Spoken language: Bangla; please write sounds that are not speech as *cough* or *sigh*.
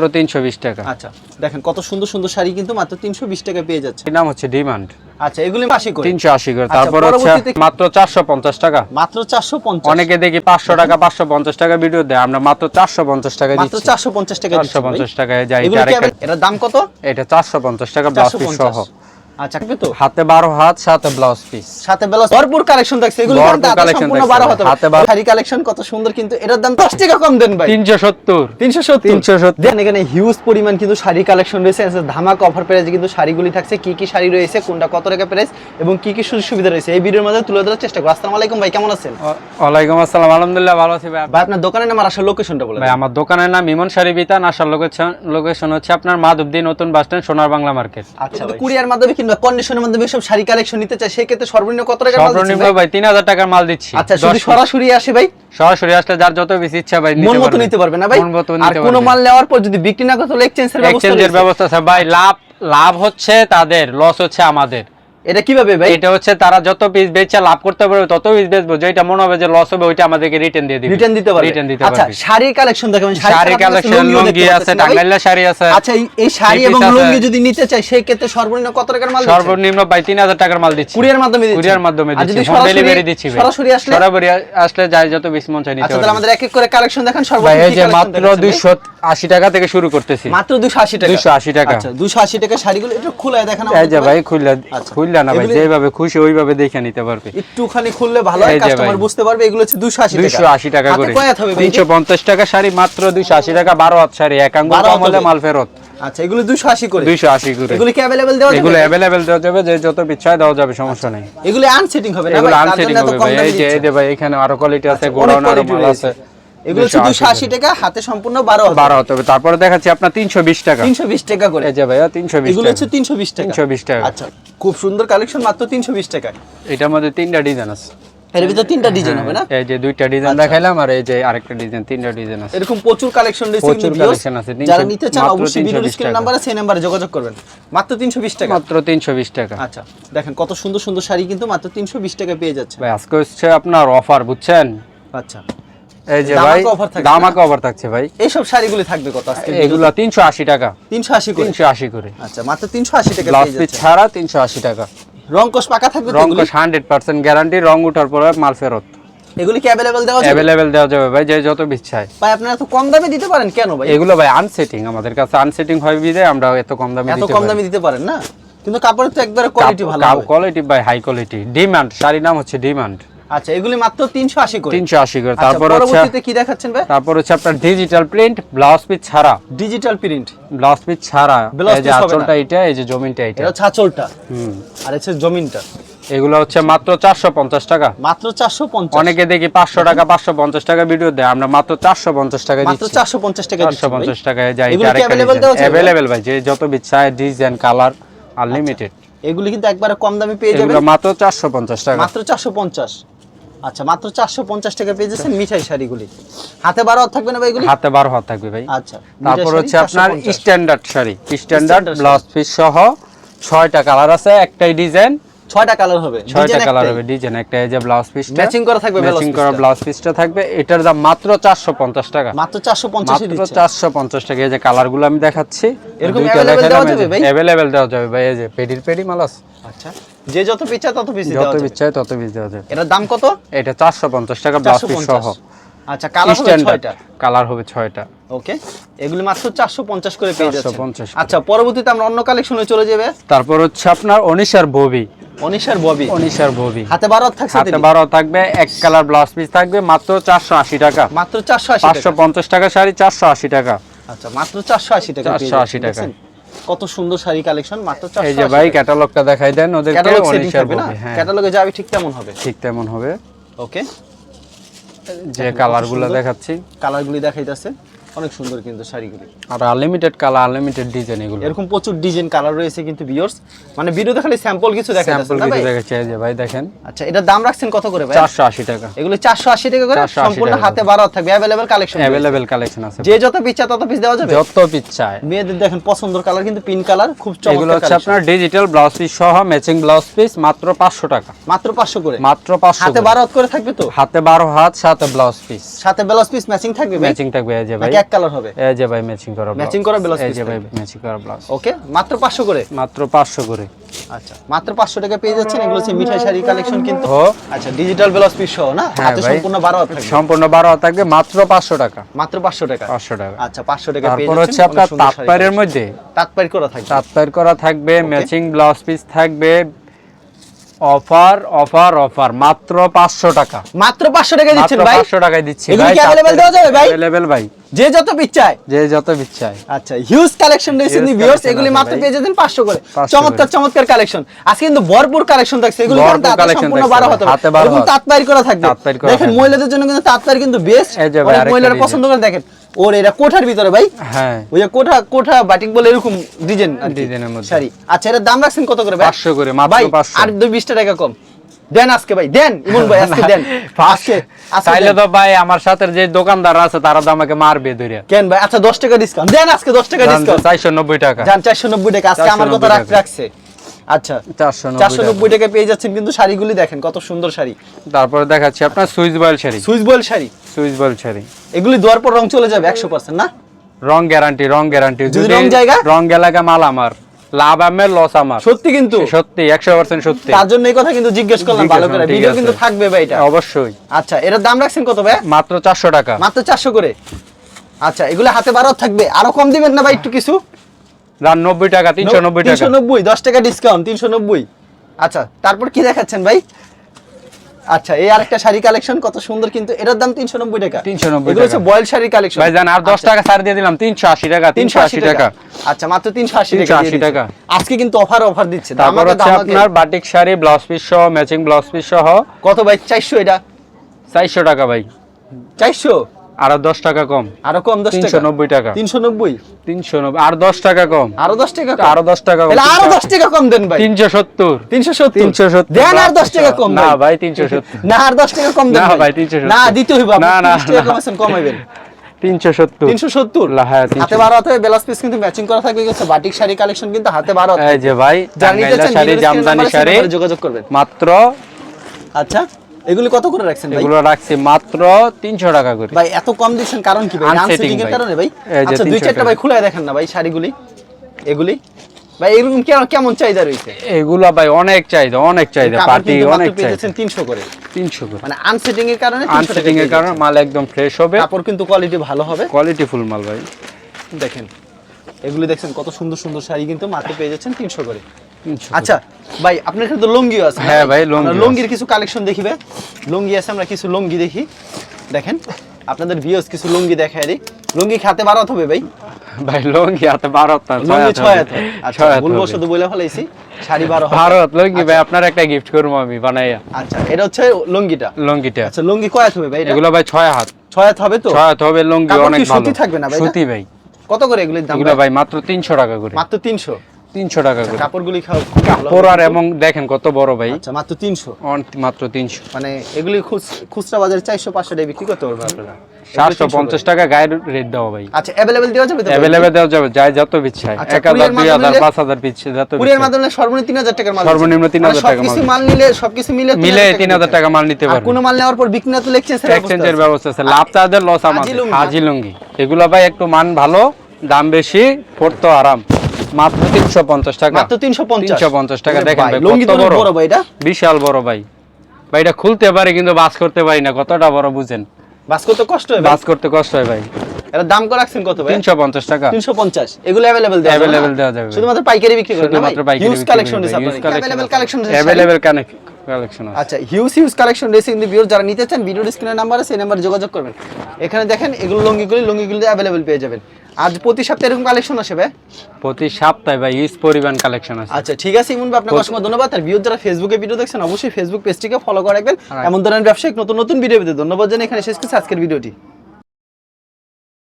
মাত্র তিনশো বিশ টাকা। আচ্ছা দেখেন কত সুন্দর সুন্দর শাড়ি কিন্তু মাত্র তিনশো বিশ টাকা পেয়ে যাচ্ছে। নাম হচ্ছে ডিমান্ড আচ্ছা এগুলি আশি করে। তিনশো আশি করে। আচ্ছা, তারপর হচ্ছে মাত্র চারশো পঞ্চাশ টাকা। মাত্র চারশো পঞ্চাশ। অনেকে দেখি পাঁচশো টাকা পাঁচশো পঞ্চাশ টাকা ভিডিও দেয়। আমরা মাত্র চারশো পঞ্চাশ টাকা মাত্র চারশো পঞ্চাশ টাকা চারশো পঞ্চাশ টাকায় যাই এটার দাম কত? এটা চারশো পঞ্চাশ টাকা ব্লাউজ সহ। আচ্ছা তো? হাতে বারো হাত সাথে ব্লাউজ পিস সাথে বেলা ভরপুর কালেকশন থাকছে এগুলো কিন্তু সম্পূর্ণ থাকছে বারো ভাই। হতে হাতে শাড়ি কালেকশন কত সুন্দর কিন্তু এটার দাম দশ টাকা কম দেন ভাই। তিনশো সত্তর। তিনশো সত্তর। তিনশো সত্তর। দেন এখানে হিউজ পরিমাণ কিন্তু শাড়ি কালেকশন রয়েছে আছে ধামাক অফার প্রাইসে কিন্তু শাড়িগুলি থাকছে কি কি শাড়ি রয়েছে কোনটা কত টাকা প্রাইস এবং কি কি সুযোগ সুবিধা রয়েছে এই ভিডিওর মধ্যে তুলে ধরার চেষ্টা করব। আসসালামু আলাইকুম ভাই কেমন আছেন? ওয়ালাইকুম আসসালাম আলহামদুলিল্লাহ ভালো আছি ভাই। ভাই আপনার দোকানের নাম আর আসল লোকেশনটা বলে ভাই আমার দোকানের নাম ইমন শাড়ি বিতান আসার লোকেশন লোকেশন হচ্ছে আপনার মাধবদী নতুন বাস স্ট্যান্ড সোনার বাংলা মার্কেট। আচ্ছা কুরিয়ার মাধ্যমে কিংবা কন্ডিশনের মাধ্যমে সব শাড়ি কালেকশন নিতে চাই সেক্ষেত্রে সর্বনিম্ন কত টাকা মাল দিচ্ছি সর্বনিম্ন ভাই? ভাই তিন হাজার টাকার মাল দিচ্ছি। আচ্ছা শুধু যদি সরাসরি আসে ভাই? সরাসরি আসলে যার যত বেশি ইচ্ছা ভাই মন মতো নিতে পারবে না ভাই? মন মতো আর কোনো মাল নেওয়ার পর যদি বিক্রি না করতে এক্সচেঞ্জের ব্যবস্থা এক্সচেঞ্জের ব্যবস্থা আছে। ভাই লাভ লাভ হচ্ছে তাদের লস হচ্ছে আমাদের। এটা কীভাবে ভাই? এটা হচ্ছে তারা যত পিস বেচে লাভ করতে পারবে তত পিস বেচবো। যেটা মনে হবে যে লস হবে ওইটা আমাদেরকে রিটার্ন দিয়ে দিবে। রিটার্ন দিতে পারবে। রিটার্ন দিতে পারবে আচ্ছা পারবে। শাড়ির কালেকশন দেখাবেন শাড়ি কালেকশন লুঙ্গি আছে টাঙ্গাইলা শাড়ি আছে। আচ্ছা এই- শাড়ি এবং লুঙ্গি যদি নিতে চাই সেই ক্ষেত্রে সর্বনিম্ন কত টাকার মাল? সর্বনিম্ন ভাই তিন হাজার টাকার মাল দিচ্ছি। কুরিয়ার মাধ্যমে দিচ্ছেন? কুরিয়ার মাধ্যমে দিচ্ছি। যদি হোম সরাসরি- ডেলিভারি দিচ্ছি সরাসরি আসলে সরাসরি আসলে যাই যত বেশি মন চাই নিতে আচ্ছা তাহলে আমাদের এক এক করে কালেকশন দেখান ভাই সর্বনিম্ন এই যে মাত্র দেখাচ্ছেন ভাই? দুইশো আশি টাকা থেকে শুরু করতেছি মাত্র 280 টাকা 280 টাকা। আচ্ছা 280 টাকা শাড়িগুলো একটু খুলে দেখানো এই যে ভাই খুললা আচ্ছা। খুললা না ভাই এগুলি- যেভাবে খুশি ওইভাবে দেখে নিতে পারবে একটুখানি খুললে ভালো হয় এই যে কাস্টমার ভাই। বুঝতে পারবে এগুলো হচ্ছে 280 টাকা দুইশো আশি টাকা হাতে করে কয় হাত হবে ভাই তিনশো পঞ্চাশ টাকা শাড়ি মাত্র দুইশো আশি টাকা বারো হাত শাড়ি এক আঙ্গুল 12 কম হাত হলে হবে। মাল ফেরত আচ্ছা এগুলো 280 করে দুইশো আশি করে এগুলো কি अवेलेबल দেওয়া যাবে এগুলো অ্যাভেলেবেল দেওয়া যাবে যে যত ইচ্ছা দেওয়া যাবে সমস্যা নেই এগুলো আনসেটিং হবে না এগুলো ভাই? তার আনসেটিং জন্য এত হবে কম ভাই দামে এই যে এই দিচ্ছে। যে ভাই এখানে আরো কোয়ালিটি আছে আচ্ছা, গোড়াউন অনেক আরো quality মাল রয়েছে। আছে এগুলো হচ্ছে 280 টাকা হাতে সম্পূর্ণ 12 হাজার। বারো হতে হবে তারপরে দেখাচ্ছি আপনার তিনশো বিশ টাকা। 320 টাকা করে। এই যে ভাইয়া তিনশো বিশ এগুলো টাকা। হচ্ছে 320 টাকা। 320 টাকা। আচ্ছা খুব সুন্দর কালেকশন মাত্র 320 টাকা এটার মধ্যে তিনটা ডিজাইন আছে। এর ভিতর তিনটা ডিজাইন হবে না? এই যে দুইটা ডিজাইন দেখাইলাম আর এই যে আরেকটা ডিজাইন তিনটা ডিজাইন আছে। এরকম প্রচুর কালেকশন রয়েছে প্রচুর collection আছে, যারা নিতে চান অবশ্যই 320 স্ক্রিন। নাম্বারে সেই নাম্বারে যোগাযোগ করবেন। মাত্র 320 টাকা। মাত্র তিনশো বিশ টাকা। আচ্ছা দেখেন কত সুন্দর সুন্দর শাড়ি কিন্তু মাত্র 320 টাকা পেয়ে যাচ্ছে। ভাই আজকে হচ্ছে আপনার অফার বুঝছেন? আচ্ছা। এই যে দামাকা ভাই offer থাকছে দামাকা অফার থাকছে ভাই এইসব শাড়িগুলি থাকবে কত আজকে এগুলো তিনশো আশি টাকা 380 করে তিনশো আশি করে আচ্ছা মাত্র 380 টাকা ব্লাউজ পেয়ে পিস যাচ্ছে ছাড়া তিনশো আশি টাকা রং কোষ পাকা থাকবে তো রং এগুলি? কোশ হান্ড্রেড পার্সেন্ট গ্যারান্টি রং উঠার পরে মাল ফেরত এগুলি কি अवेलेबल দেওয়া যাবে অ্যাভেলেবেল দেওয়া যাবে ভাই যে যত ইচ্ছায় ভাই আপনারা এত কম দামে দিতে পারেন কেন ভাই এগুলো ভাই আনসেটিং আমাদের কাছে আনসেটিং হয় বিদে আমরা এত কম দামে এত দিতে কম পারি দামে দিতে পারেন না কিন্তু কাপড়ের তো একবারে কোয়ালিটি ভালো হবে quality by high quality demand শাড়ির নাম হচ্ছে ডিমান্ড আচ্ছা এগুলি মাত্র 380 করে। তিনশো আশি করে। আচ্ছা, তারপর হচ্ছে কি দেখাচ্ছেন ভাই? তারপর হচ্ছে আপনার ডিজিটাল প্রিন্ট ব্লাউজ পিস ছাড়া। ডিজিটাল প্রিন্ট ব্লাউজ পিস ছাড়া। এই যে আঁচলটা এটা এই যে জমিনটা এটা এটা ছাচলটা হুম। আর হচ্ছে জমিনটা। এগুলো হচ্ছে মাত্র চারশো পঞ্চাশ টাকা। মাত্র 450 অনেকে দেখি পাঁচশো টাকা পাঁচশো পঞ্চাশ টাকা ভিডিও দেয়। আমরা মাত্র চারশো পঞ্চাশ টাকা মাত্র দিচ্ছি। 450 টাকা চারশো দিচ্ছি ভাই। পঞ্চাশ টাকায় যাই যাবে? অ্যাভেলেবেল ভাই যে যত ইচ্ছা ডিজাইন কালার আনলিমিটেড এগুলি কিন্তু একবারে কম দামে পেয়ে যাবেন। মাত্র চারশো পঞ্চাশ টাকা। মাত্র 450 আচ্ছা মাত্র 450 টাকা পেয়ে যাচ্ছেন মিঠাই শাড়িগুলি। হাতে বারো হাত থাকবে না ভাইগুলি হাতে বারো হাত থাকবে ভাই। আচ্ছা তারপর হচ্ছে আপনার standard sari. Standard blouse piece সহ ছয়টা কালার আছে একটাই ডিজাইন ছয়টা কালার হবে ছয়টা কালার হবে ডিজাইন একটা এই যে ব্লাউজ পিসটা ম্যাচিং করা থাকবে ম্যাচিং করা piece-টা। ব্লাউজ পিসটা থাকবে। এটার দাম মাত্র চারশো পঞ্চাশ টাকা। মাত্র 450 মাত্র দিচ্ছে। চারশো পঞ্চাশ টাকা। এই যে কালারগুলো আমি দেখাচ্ছি এরকম দেওয়া যাবে ভাই? available দেওয়া যাবে ভাই। এই যে পেডির পেডি মাল আছে। আচ্ছা। যে যত পিছা তত পিস যত ইচ্ছায় তত পিস দেওয়া যাবে। এটার দাম কত? এটা চারশো পঞ্চাশ টাকা ব্লাউজ পিস সহ। আচ্ছা কালার হবে স্ট্যান্ডার্ড ছয়টা? কালার হবে ছয়টা। ওকে এগুলি মাত্র 450 করে পেয়ে যাচ্ছে 450 আচ্ছা পরবর্তীতে আমরা অন্য কালেকশনে চলে যাবে। তারপর হচ্ছে আপনার অনিশার ববি অনিশার ববি অনিশার ববি হাতে বারো হাত থাকছে হাতে দিদি? বারো থাকবে এক কালার ব্লাউজ পিস থাকবে মাত্র চারশো আশি টাকা। মাত্র 480 পাঁচশো টাকা। পঞ্চাশ টাকা শাড়ি চারশো আশি টাকা। আচ্ছা মাত্র 480 টাকা পেয়ে 480 টাকা। কত সুন্দর শাড়ি কালেকশন মাত্র 400 এই যে ভাই ক্যাটালগটা দেখাই দেন ওদের ক্যাটালগ সেটিং হবে? না ক্যাটালগে যাবে ঠিক তেমন হবে। ঠিক তেমন হবে। ওকে যে কালারগুলো। দেখাচ্ছি। কালারগুলি দেখাইতেছে। অনেক সুন্দর কিন্তু শাড়িগুলি আর আনলিমিটেড কালার আনলিমিটেড ডিজাইন এগুলো এরকম প্রচুর ডিজাইন কালার রয়েছে কিন্তু ভিউয়ার্স মানে ভিডিওতে খালি স্যাম্পল কিছু দেখাইতেছে স্যাম্পল না কিছু ভাই দেখাচ্ছি এই যে ভাই দেখেন আচ্ছা এটার দাম রাখছেন কত করে ভাই চারশো আশি টাকা এগুলো 480 টাকা করে 480 সম্পূর্ণ টাকা হাতে বারো হাত থাকবে अवेलेबल কালেকশন অ্যাভেলেবেল কালেকশন আছে যে যত পিচ্ছা তত পিস দেওয়া যাবে যত পিচ্ছায় মেয়েদের দেখেন পছন্দের কালার কিন্তু পিঙ্ক কালার খুব এগুলো চমৎকার হচ্ছে collection। আপনার ডিজিটাল ব্লাউজ পিস সহ ম্যাচিং ব্লাউজ পিস মাত্র পাঁচশো টাকা মাত্র 500 করে মাত্র পাঁচশো হাতে বারো হাত করে থাকবে তো হাতে বারো হাত সাথে ব্লাউজ পিস সাথে ব্লাউজ পিস ম্যাচিং থাকবে ভাই ম্যাচিং থাকবে এই যে ভাই নাকি এক কালার হবে। এই যে ভাই ম্যাচিং করা blouse। Matching করা blouse এই যে ভাই ম্যাচিং করা ব্লাউজ ওকে মাত্র পাঁচশো করে? মাত্র পাঁচশো করে। আচ্ছা মাত্র পাঁচশো টাকা পেয়ে যাচ্ছেন। এগুলো হচ্ছে মিঠাই শাড়ি কালেকশন কিন্তু। ও আচ্ছা ডিজিটাল ব্লাউজ পিস সহ না? হ্যাঁ হাতে সম্পূর্ণ বারো হাত থাকবে। সম্পূর্ণ বারো হাত থাকবে মাত্র পাঁচশো টাকা। মাত্র পাঁচশো টাকা। পাঁচশো টাকা। আচ্ছা পাঁচশো টাকা পেয়ে যাচ্ছেন। তারপর হচ্ছে আপনার তাঁতপাড়ের মধ্যে। collection। করা থাকবে। তাঁতপাড় করা থাকবে ম্যাচিং ব্লাউজ পিস থাকবে। অফার অফার অফার মাত্র পাঁচশো টাকা। মাত্র পাঁচশো টাকা দিচ্ছেন ভাই। পাঁচশো টাকায় দিচ্ছি ভাই। কি available দেওয়া যাবে ভাই? অ্যাভেলেবেল ভাই। যে যত চায় যে যত বিচ্ছায়। আচ্ছা হিউজ কালেকশন রয়েছে Huge ভিউয়ার্স এগুলি মাত্র পেয়ে যাবেন 500 করে। চমৎকার চমৎকার কালেকশন আজকে কিন্তু ভরপুর কালেকশন থাকছে। এগুলি কিন্তু সম্পূর্ণ 12 হতে 12 এবং হাত। তাঁতপাড়ি করা থাকবে। দেখেন মহিলাদের জন্য কিন্তু তাঁতপাড়ি কিন্তু বেস্ট অনেক মহিলারা পছন্দ করে। দেখেন ওর এটা কোঠার ভিতরে ভাই। হ্যাঁ। ওই কোঠা কোঠা বাটিক বলে এরকম ডিজাইন ডিজাইনের মধ্যে। শাড়ি। আচ্ছা এর দাম রাখছেন কত করে ভাই? 500 করে, মাত্র ভাই 500 আর 20 টাকা কম। দেন আজকে ভাই দেন ইমন ভাই আজকে দেন। *laughs* আজকে দেন। তো ভাই আমার সাথে যে দোকানদার আছে তারা তো আমাকে মারবে ধরে। কেন ভাই? আচ্ছা 10 টাকা ডিসকাউন্ট দেন আজকে 10 টাকা ডিসকাউন্ট চারশো নব্বই টাকা। যান চারশো নব্বই টাকা। আজকে আমার কথা 490 রাখ রাখছে। আচ্ছা। টাকা। পেয়ে যাচ্ছেন কিন্তু শাড়িগুলি দেখেন কত সুন্দর শাড়ি। তারপরে দেখাচ্ছি আপনার Swiss voile sari. Swiss voile sari. Swiss voile sari. এগুলি দেওয়ার পর রং চলে যাবে একশো পার্সেন্ট না? রং গ্যারান্টি রং গ্যারান্টি। যদি রং জায়গা? রং এলাকা মাল আমার লাভ আমার লস আমার। সত্যি কিন্তু? সত্যি একশো পার্সেন্ট সত্যি। তার জন্য এই কথা কিন্তু জিজ্ঞেস করলাম ভালো করে। ভিডিও কিন্তু থাকবে ভাই এটা। অবশ্যই। আচ্ছা এর দাম রাখছেন কত ভাই? মাত্র চারশো টাকা। মাত্র চারশো করে। আচ্ছা এগুলো হাতে বারো থাকবে। আরও কম দিবেন না ভাই একটু কিছু? নব্বই টাকা তিনশো নব্বই টাকা। নব্বই দশ টাকা ডিসকাউন্ট তিনশো নব্বই। আচ্ছা তারপর কি দেখাচ্ছেন ভাই? আচ্ছা এই আরেকটা শাড়ি কালেকশন কত সুন্দর কিন্তু এটার দাম তিনশো নব্বই টাকা। 390 এগুলো হচ্ছে বয়েল শাড়ি কালেকশন ভাই জান আর দশ টাকা ছাড় দিয়ে দিলাম তিনশো আশি টাকা তিনশো আশি টাকা। আচ্ছা মাত্র তিনশো আশি টাকা 380 টাকা। আজকে কিন্তু অফার অফার দিচ্ছে। তারপর হচ্ছে আপনার বাটিক শাড়ি ব্লাউজ পিস সহ ম্যাচিং ব্লাউজ পিস সহ। কত ভাই? চারশো এটা? চারশো টাকা ভাই। চারশো? আর দশ টাকা কম। আরও কম দশ তিনশো টাকা নব্বই টাকা। তিনশো নব্বই? তিনশো নব্বই আর দশ টাকা কম। আরও দশ টাকা? আরও দশ টাকা কম। আরও দশ টাকা কম দেন ভাই। তিনশো সত্তর। তিনশো সত্তর? তিনশো সত্তর দেন আর দশ টাকা কম না ভাই। তিনশো সত্তর। না আর দশ টাকা কম দেন না ভাই, 370 না দিতে হইব না, না, কমাইবেন। তিনশো সত্তর। তিনশো সত্তর? হ্যাঁ, 370 হাতে বারো হাতে বেলাস পিস কিন্তু ম্যাচিং করা থাকবে হচ্ছে বাটিক শাড়ি কালেকশন কিন্তু হাতে বারো এই যে ভাই চান, শাড়ি জামদানি শাড়ি যোগাযোগ করবেন। মাত্র আচ্ছা। এগুলি কত করে রাখছেন ভাই? এগুলো রাখছি মাত্র তিনশো টাকা করে। ভাই এত কম দিচ্ছেন কারণ কি ভাই? আনসেটিং এর কারণে ভাই? আচ্ছা দুই চারটা ভাই খুলে দেখেন না ভাই শাড়িগুলি এগুলি। ভাই এরকম কেমন কেমন চাহিদা রয়েছে? এগুলো ভাই অনেক চাহিদা অনেক চাহিদা পার্টি অনেক চাহিদা। যাচ্ছেন 300 করে। তিনশো করে। মানে আনসেটিং এর কারণে 300 আনসেটিং এর কারণে মাল একদম ফ্রেশ হবে। কাপড় কিন্তু কোয়ালিটি ভালো হবে। কোয়ালিটি ফুল মাল ভাই। দেখেন এগুলি দেখছেন কত সুন্দর সুন্দর শাড়ি কিন্তু মাত্র পেয়ে যাচ্ছেন 300 করে। 300 আচ্ছা ভাই আপনার এখানে তো লুঙ্গিও আছে হ্যাঁ ভাই, লুঙ্গি লুঙ্গির কিছু কালেকশন দেখিবে। লুঙ্গি আছে আমরা কিছু লুঙ্গি দেখি। দেখেন আপনাদের ভিউস কিছু লুঙ্গি দেখায় দিই। লুঙ্গি খাতে বারো হবে ভাই? ভাই লঙ্গি হাতে ভারত না লুঙ্গি ছয় হাতে আচ্ছা হাত বলব হবে। শুধু বলে ফেলাইছি। শাড়ি বারো ভারত লঙ্গি ভাই আপনার একটা গিফট করব আমি বানাইয়া। আচ্ছা এটা হচ্ছে লুঙ্গিটা। লঙ্গিটা। আচ্ছা লুঙ্গি কয় হাত হবে ভাই এগুলো ভাই ছয় হাত। ছয় হাত হবে তো? ছয় হাত হবে লঙ্গি অনেক ভালো। সুতি থাকবে না ভাই? সুতি ভাই। কত করে এগুলির দাম এগুলো ভাই মাত্র তিনশো টাকা করে। মাত্র তিনশো? তিনশো টাকা করে। কাপড়গুলি খাও কাপড় আর এবং দেখেন কত বড় ভাই। আচ্ছা মাত্র তিনশো? মাত্র তিনশো। মানে এগুলি খুচরা বাজারে চারশো পাঁচশো টাকা বিক্রি করতে পারবে আপনারা। সাতশো পঞ্চাশ টাকা গায়ের রেট দেওয়া ভাই। আচ্ছা অ্যাভেলেবেল দেওয়া যাবে তো? অ্যাভেলেবেল দেওয়া যাবে যত পিছায় আচ্ছা, এক হাজার কুরিয়ার দুই হাজার পাঁচ হাজার পিছিয়ে যত কুরিয়ার মাধ্যমে সর্বনিম্ন তিন হাজার টাকার মাল সর্বনিম্ন। 3000 মানে টাকা মাল মাল নিলে সবকিছু মিলে মিলে 3000 তিন হাজার টাকা মাল নিতে আর পারবেন কোনো মাল নেওয়ার পর বিক্রি না এক্সচেঞ্জ এক্সচেঞ্জের ব্যবস্থা আছে? লাভ চার্জের লস আমাদের। লুঙ্গি, হাজি লুঙ্গি। এগুলো ভাই একটু মান ভালো দাম বেশি পড়তো আরাম। মাত্র তিনশো পঞ্চাশ টাকা। মাত্র তিনশো পঞ্চাশ। তিনশো পঞ্চাশ টাকা দেখেন ভাই কত বড়। ভাই এটা। বিশাল বড় ভাই। ভাই এটা খুলতে পারি কিন্তু বাস করতে পারি না কতটা বড় বুঝেন। বাস করতে কষ্ট হয় বাস করতে কষ্ট হয় ভাই। এর দাম রাখছেন কত ভাই? তিনশো পঞ্চাশ টাকা। তিনশো পঞ্চাশ। এগুলো অ্যাভেলেবেল দেওয়া যাবে Available দেওয়া যাবে। শুধুমাত্র পাইকারি বিক্রি করেন না শুধুমাত্র পাইকারি হিউজ কালেকশন আপনাদের অ্যাভেলেবেল কালেকশন অ্যাভেলেবেল কালেকশন আছে। আচ্ছা হিউজ হিউজ কালেকশন রয়েছে কিন্তু ভিউয়ার যারা নিতে চান ভিডিওর স্ক্রিনের নাম্বার আছে সেই নাম্বারে যোগাযোগ করবেন। এখানে দেখেন এগুলো লুঙ্গিগুলি লুঙ্গিগুলি অ্যাভেলেবেল পেয়ে যাবেন। আজ প্রতি সপ্তাহে এরকম কালেকশন আসে ভাই? প্রতি সপ্তাহে ভাই ইউজ পরিমাণ কালেকশন আছে। আচ্ছা ঠিক আছে ইমন ভাই আপনাকে অসংখ্য ধন্যবাদ। আর ভিউয়ার যারা ফেসবুকে ভিডিও দেখছেন অবশ্যই ফেসবুক পেজটিকে ফলো করে রাখবেন। এমন ধরনের ব্যবসায়িক নতুন নতুন ভিডিও পেতে ধন্যবাদ জানাই এখানে শেষ করছি আজকের ভিডিওটি